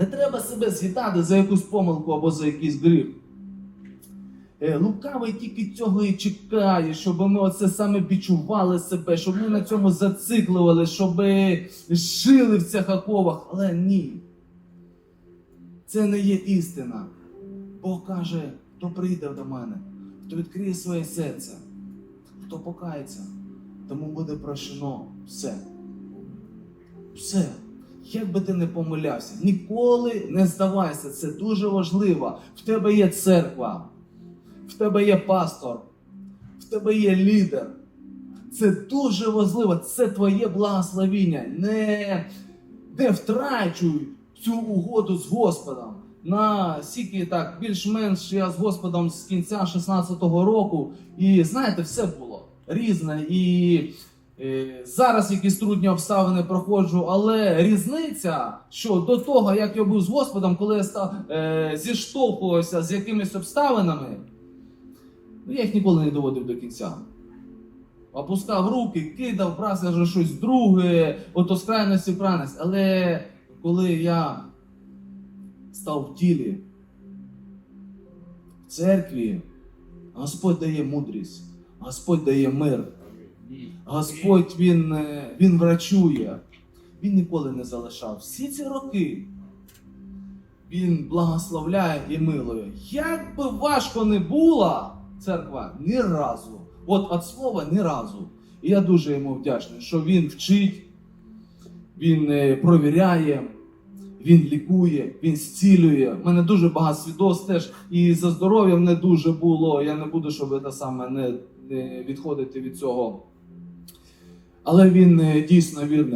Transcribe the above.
Не треба себе світати за якусь помилку або за якийсь гріх. Е, Лукавий тільки цього і чекає, щоб ми оце саме відчували себе, щоб ми на цьому зацикливали, щоб жили в цих оковах. Але ні. Це не є істина. Бог каже, хто прийде до мене, хто відкриє своє серце, хто покається, тому буде прощено все. Все. Як би ти не помилявся, ніколи не здавайся, це дуже важливо. В тебе є церква, в тебе є пастор, в тебе є лідер. Це дуже важливо, це твоє благословіння. Не, не втрачуй цю угоду з Господом. На скільки так, більш-менш я з Господом з кінця 16-го року, і знаєте, все було різне. І зараз якісь трудні обставини проходжу, але різниця, що до того, як я був з Господом, коли я став, е, зіштовхувався з якимись обставинами, ну, я їх ніколи не доводив до кінця. Опускав руки, кидав, брався вже щось друге, ото з крайності в крайність. Але коли я став в тілі, в церкві, Господь дає мудрість, Господь дає мир. Господь він, е, він врачує. Він ніколи не залишав. Всі ці роки він благословляє і милує. Як би важко не була церква, ні разу. От від слова ні разу. І я дуже йому вдячний, що він вчить, він е, провіряє, він лікує, він зцілює. У мене дуже багато свідоцтв теж і за здоров'ям не дуже було. Я не буду, щоб це саме не, не відходити від цього. Але він е, дійсно вірний.